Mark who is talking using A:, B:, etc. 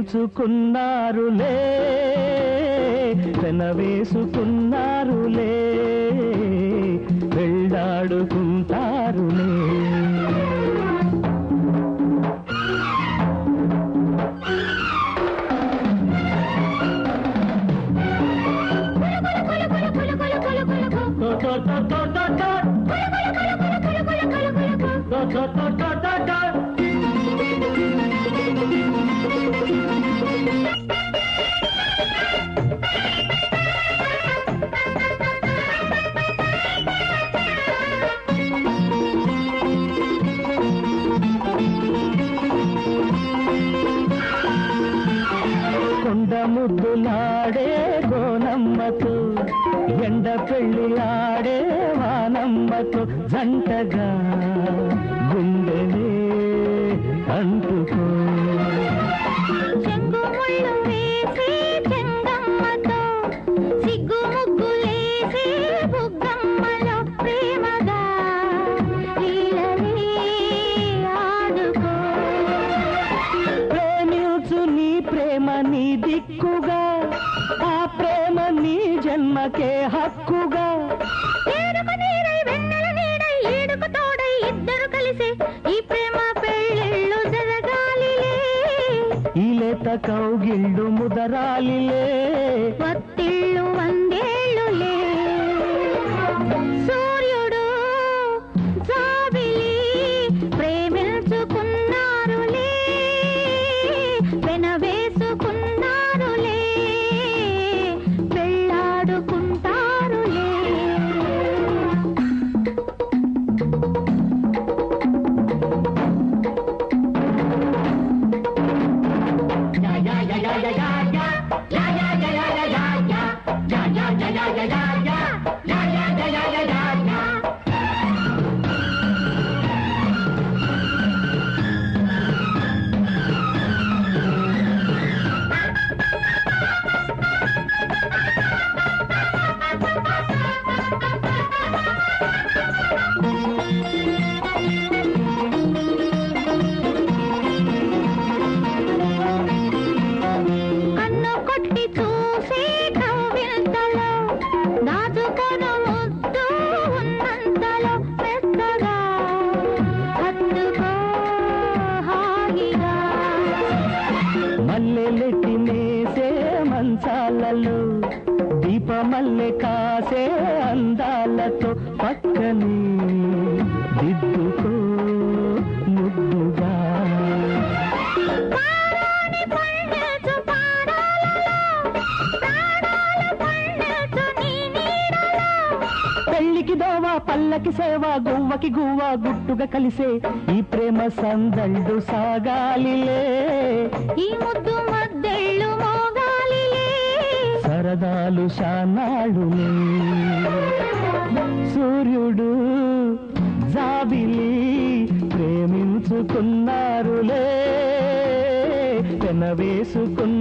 A: వేసుకున్నారులే పెనవేసుకున్నారులే వెళ్ళాడుకుంటారులే. ఎండ ముద్దులాడే గోనమ్మతో ఎండ పెళ్ళి ఆడే వానమ్మతో జంటగా గుండెలే అంటుకో జన్మకే హక్కుగా.
B: ఏడుక నీరై వెన్నెల నీడై ఏడుక తోడై ఇద్దరు కలిసి ఈ ప్రేమ పెళ్ళిళ్ళు జరగాలిలే.
A: ఈ లేత కౌగిళ్ళు ముదరాలిలే.
B: వత్తిళ్ళు వందేళ్ళులే
A: మల్లెలెట్టి నేసే మంచాలలో దీపమల్లె కాసే అందాలతో పక్కనే దిద్దు పల్లకి సేవ గువ్వకి గువ్వ గుట్టుగా కలిసే ఈ ప్రేమ సందళ్ళు సాగాలిలే.
B: ఈ ముద్దు మద్దెళ్ళు మోగాలిలే.
A: సరదాలు శానాడులే సూర్యుడు జాబిలి ప్రేమించుకున్నారులే. పెన వేసుకున్నారులే